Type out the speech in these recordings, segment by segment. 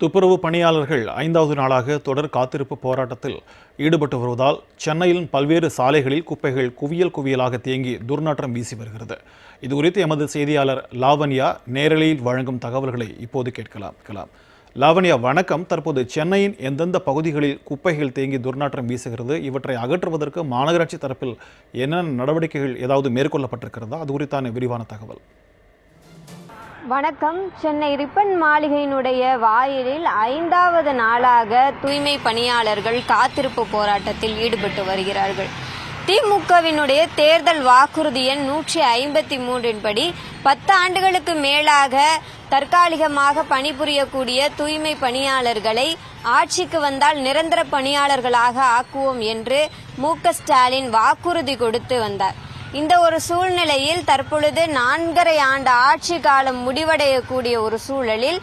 துப்புரவு பணியாளர்கள் ஐந்தாவது நாளாக தொடர் காத்திருப்பு போராட்டத்தில் ஈடுபட்டு வருவதால் சென்னையின் பல்வேறு சாலைகளில் குப்பைகள் குவியல் குவியலாக தேங்கி துர்நாற்றம் வீசி வருகிறது. இது குறித்து எமது செய்தியாளர் லாவண்யா நேரலையில் வழங்கும் தகவல்களை இப்போது கேட்கலாம். கேட்கலாம். லாவண்யா வணக்கம். தற்போது சென்னையின் எந்தெந்த பகுதிகளில் குப்பைகள் தேங்கி துர்நாற்றம் வீசுகிறது? இவற்றை அகற்றுவதற்கு மாநகராட்சி தரப்பில் என்னென்ன நடவடிக்கைகள் ஏதாவது மேற்கொள்ளப்பட்டிருக்கிறதா? அது குறித்தான விரிவான தகவல். வணக்கம். சென்னை ரிப்பன் மாளிகையினுடைய வாயிலில் ஐந்தாவது நாளாக தூய்மை பணியாளர்கள் காத்திருப்பு போராட்டத்தில் ஈடுபட்டு வருகிறார்கள். திமுகவினுடைய தேர்தல் வாக்குறுதி எண் நூற்றி ஐம்பத்தி மூன்றின் படி பத்து ஆண்டுகளுக்கு மேலாக தற்காலிகமாக பணிபுரியக்கூடிய தூய்மை பணியாளர்களை ஆட்சிக்கு வந்தால் நிரந்தர பணியாளர்களாக ஆக்குவோம் என்று மு ஸ்டாலின் வாக்குறுதி கொடுத்து வந்தார். இந்த ஒரு சூழ்நிலையில் தற்பொழுது நான்கரை ஆண்டு ஆட்சி காலம் முடிவடையக்கூடிய ஒரு சூழலில்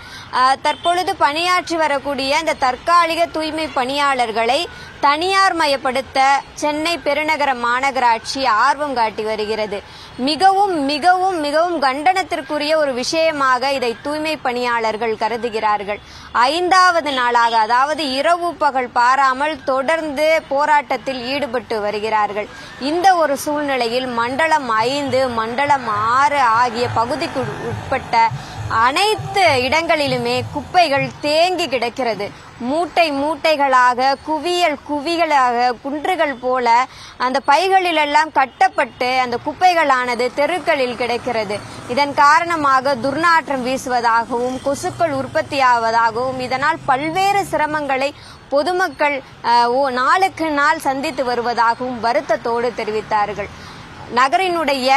தற்பொழுது பணியாற்றி வரக்கூடிய இந்த தற்காலிக தூய்மை பணியாளர்களை தனியார் மயப்படுத்த சென்னை பெருநகர மாநகராட்சி ஆர்வம் காட்டி வருகிறது. மிகவும் மிகவும் மிகவும் கண்டனத்திற்குரிய ஒரு விஷயமாக இதை தூய்மை பணியாளர்கள் கருதுகிறார்கள். ஐந்தாவது நாளாக அதாவது இரவு பகல் பாராமல் தொடர்ந்து போராட்டத்தில் ஈடுபட்டு வருகிறார்கள். இந்த ஒரு சூழ்நிலையில் மண்டலம் ஐந்து மண்டலம் ஆறு ஆகிய பகுதிக்கு உட்பட்ட அனைத்து இடங்களிலுமே குப்பைகள் தேங்கி கிடக்கிறது. மூட்டை மூட்டைகளாக குவியல் குவிகளாக குன்றுகள் போல அந்த பைகளிலெல்லாம் கட்டப்பட்டு அந்த குப்பைகளானது தெருக்களில் கிடக்கிறது. இதன் காரணமாக துர்நாற்றம் வீசுவதாகவும் கொசுக்கள் உற்பத்தியாவதாகவும் இதனால் பல்வேறு சிரமங்களை பொதுமக்கள் ஓ- நாளுக்கு நாள் சந்தித்து வருவதாகவும் வருத்தத்தோடு தெரிவித்தார்கள். நகரினுடைய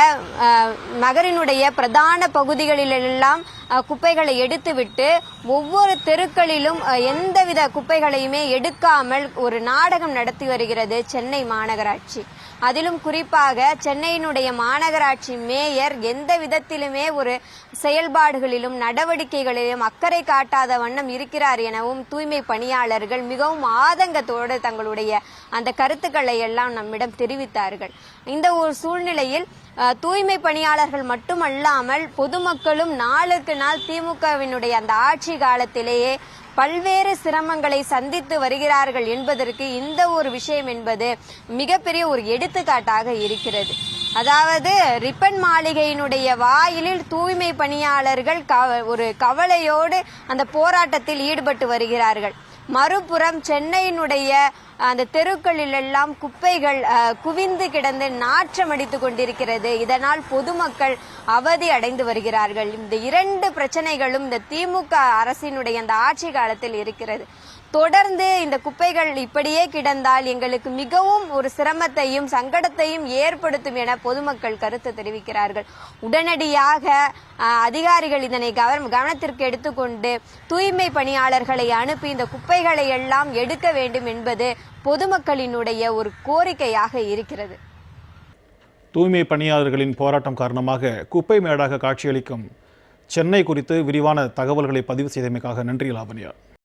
நகரினுடைய பிரதான பகுதிகளிலெல்லாம் குப்பைகளை எடுத்துவிட்டு ஒவ்வொரு தெருக்களிலும் எந்தவித குப்பைகளையுமே எடுக்காமல் ஒரு நாடகம் நடத்தி வருகிறது சென்னை மாநகராட்சி. அதிலும் குறிப்பாக சென்னையினுடைய மாநகராட்சி மேயர் எந்த விதத்திலுமே ஒரு செயல்பாடுகளிலும் நடவடிக்கைகளிலும் அக்கறை காட்டாத வண்ணம் இருக்கிறார் எனவும் தூய்மை பணியாளர்கள் மிகவும் ஆதங்கத்தோடு தங்களுடைய அந்த கருத்துக்களை எல்லாம் நம்மிடம் தெரிவித்தார்கள். இந்த ஒரு சூழ்நிலையில் தூய்மை பணியாளர்கள் மட்டுமல்லாமல் பொதுமக்களும் நாளுக்கு நாள் திமுகவினுடைய அந்த ஆட்சி காலத்திலேயே பல்வேறு சிரமங்களை சந்தித்து வருகிறார்கள் என்பதற்கு இந்த ஒரு விஷயம் என்பது மிகப்பெரிய ஒரு எடுத்துக்காட்டாக இருக்கிறது. அதாவது ரிப்பன் மாளிகையினுடைய வாயிலில் தூய்மை பணியாளர்கள் கவ- ஒரு கவலையோடு அந்த போராட்டத்தில் ஈடுபட்டு வருகிறார்கள். மறுபுறம் சென்னையினுடைய அந்த தெருக்களில் எல்லாம் குப்பைகள் அஹ், குவிந்து கிடந்து நாற்றம் அடித்து கொண்டிருக்கிறது. இதனால் பொதுமக்கள் அவதி அடைந்து வருகிறார்கள். இந்த இரண்டு பிரச்சனைகளும் இந்த திமுக அரசினுடைய அந்த ஆட்சி காலத்தில் இருக்கிறது. தொடர்ந்து இந்த குப்பைகள் இப்படியே கிடந்தால் எங்களுக்கு மிகவும் ஒரு சிரமத்தையும் சங்கடத்தையும் ஏற்படுத்தும் என பொதுமக்கள் கருத்து தெரிவிக்கிறார்கள். உடனடியாக அதிகாரிகள் இதனை கவனம் கவனத்திற்கு எடுத்துக்கொண்டு தூய்மை பணியாளர்களை அனுப்பி இந்த குப்பைகளை எல்லாம் எடுக்க வேண்டும் என்பது பொதுமக்களினுடைய ஒரு கோரிக்கையாக இருக்கிறது. தூய்மை பணியாளர்களின் போராட்டம் காரணமாக குப்பை மேடாக காட்சியளிக்கும் சென்னை குறித்து விரிவான தகவல்களை பதிவு செய்தமைக்காக நன்றி லாவண்யா.